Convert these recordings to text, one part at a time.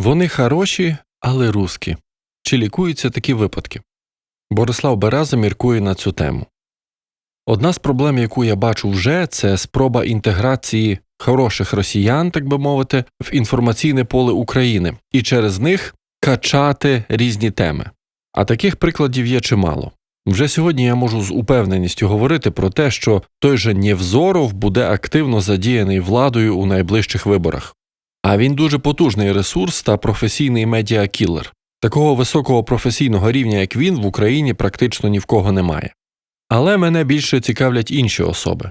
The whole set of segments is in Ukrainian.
Вони хороші, але русські. Чи лікуються такі випадки? Борислав Береза міркує на цю тему. Одна з проблем, яку я бачу вже, це спроба інтеграції хороших росіян, так би мовити, в інформаційне поле України і через них качати різні теми. А таких прикладів є чимало. Вже сьогодні я можу з упевненістю говорити про те, що той же Нєвзоров буде активно задіяний владою у найближчих виборах. А він дуже потужний ресурс та професійний медіакілер. Такого високого професійного рівня, як він, в Україні практично ні в кого немає. Але мене більше цікавлять інші особи.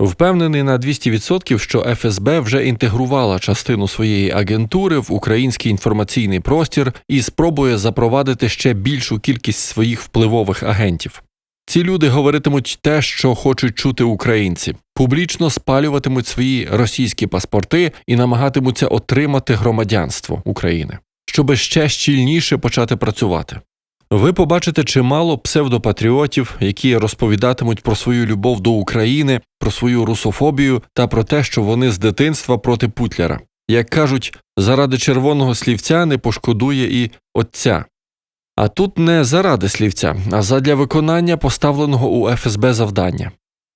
Впевнений на 200%, що ФСБ вже інтегрувала частину своєї агентури в український інформаційний простір і спробує запровадити ще більшу кількість своїх впливових агентів. Ці люди говоритимуть те, що хочуть чути українці, публічно спалюватимуть свої російські паспорти і намагатимуться отримати громадянство України, щоби ще щільніше почати працювати. Ви побачите чимало псевдопатріотів, які розповідатимуть про свою любов до України, про свою русофобію та про те, що вони з дитинства проти Путлера. Як кажуть, заради червоного слівця не пошкодує і отця. А тут не заради слівця, а задля виконання поставленого у ФСБ завдання.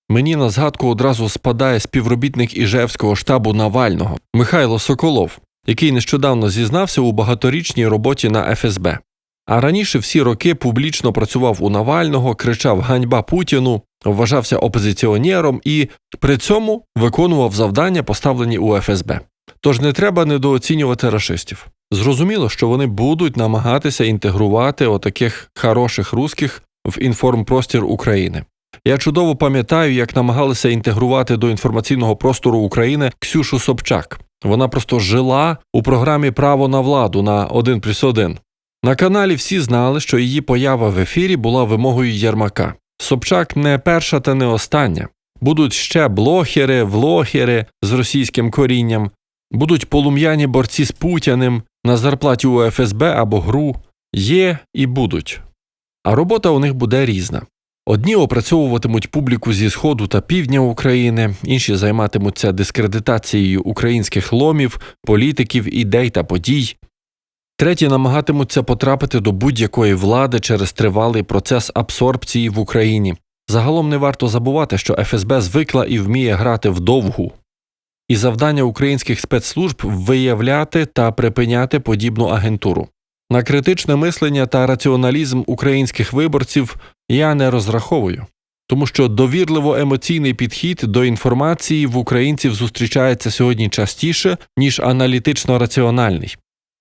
Мені на згадку одразу спадає співробітник Іжевського штабу Навального Михайло Соколов, який нещодавно зізнався у багаторічній роботі на ФСБ. А раніше всі роки публічно працював у Навального, кричав ганьба Путіну, вважався опозиціонером і при цьому виконував завдання, поставлені у ФСБ. Тож не треба недооцінювати рашистів. Зрозуміло, що вони будуть намагатися інтегрувати отаких хороших русських в інформпростір України. Я чудово пам'ятаю, як намагалися інтегрувати до інформаційного простору України Ксюшу Собчак. Вона просто жила у програмі Право на владу на 1 плюс 1. На каналі всі знали, що її поява в ефірі була вимогою Єрмака. Собчак не перша та не остання. Будуть ще блохери, влохери з російським корінням, будуть полум'яні борці з Путіним на зарплаті у ФСБ або ГРУ. Є і будуть. А робота у них буде різна. Одні опрацьовуватимуть публіку зі сходу та півдня України, інші займатимуться дискредитацією українських ломів, політиків, ідей та подій. Треті намагатимуться потрапити до будь-якої влади через тривалий процес абсорбції в Україні. Загалом не варто забувати, що ФСБ звикла і вміє грати вдовгу. І завдання українських спецслужб виявляти та припиняти подібну агентуру. На критичне мислення та раціоналізм українських виборців я не розраховую, тому що довірливо емоційний підхід до інформації в українців зустрічається сьогодні частіше, ніж аналітично раціональний.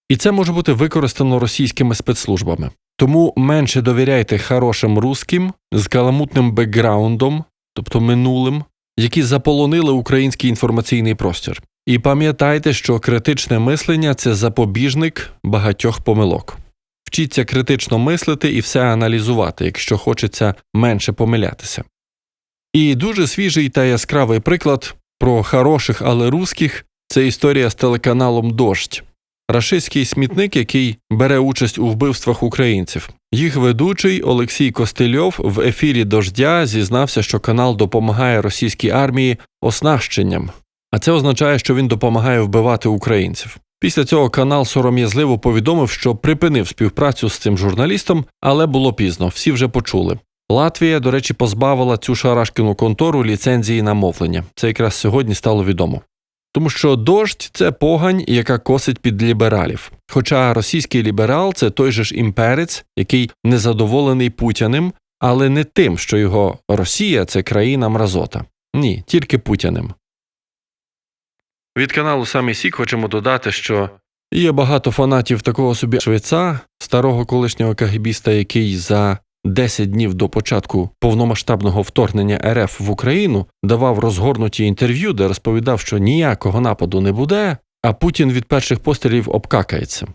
І це може бути використано російськими спецслужбами. Тому менше довіряйте хорошим русським з каламутним бекграундом, тобто минулим, які заполонили український інформаційний простір. І пам'ятайте, що критичне мислення це запобіжник багатьох помилок. Вчіться критично мислити і все аналізувати, якщо хочеться менше помилятися. І дуже свіжий та яскравий приклад про хороших, але русських це історія з телеканалом Дождь. Рашистський смітник, який бере участь у вбивствах українців. Їх ведучий Олексій Костильов в ефірі Дождя зізнався, що канал допомагає російській армії оснащенням, а це означає, що він допомагає вбивати українців. Після цього канал сором'язливо повідомив, що припинив співпрацю з цим журналістом, але було пізно, всі вже почули. Латвія, до речі, позбавила цю шарашкіну контору ліцензії на мовлення. Це якраз сьогодні стало відомо. Тому що дощ це погань, яка косить під лібералів. Хоча російський ліберал це той же ж імперець, який незадоволений Путіним, але не тим, що його Росія це країна мразота. Ні, тільки Путіним. Від каналу Самий Сік хочемо додати, що є багато фанатів такого собі швейца, старого колишнього кагібіста, який за 10 днів до початку повномасштабного вторгнення РФ в Україну давав розгорнуті інтерв'ю, де розповідав, що ніякого нападу не буде, а Путін від перших пострілів обкакається.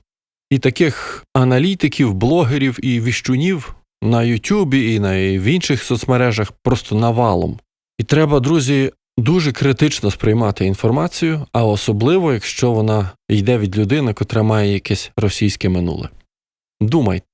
І таких аналітиків, блогерів і віщунів на Ютубі і на в інших соцмережах просто навалом. І треба, друзі, дуже критично сприймати інформацію, а особливо, якщо вона йде від людини, котра має якесь російське минуле. Думайте.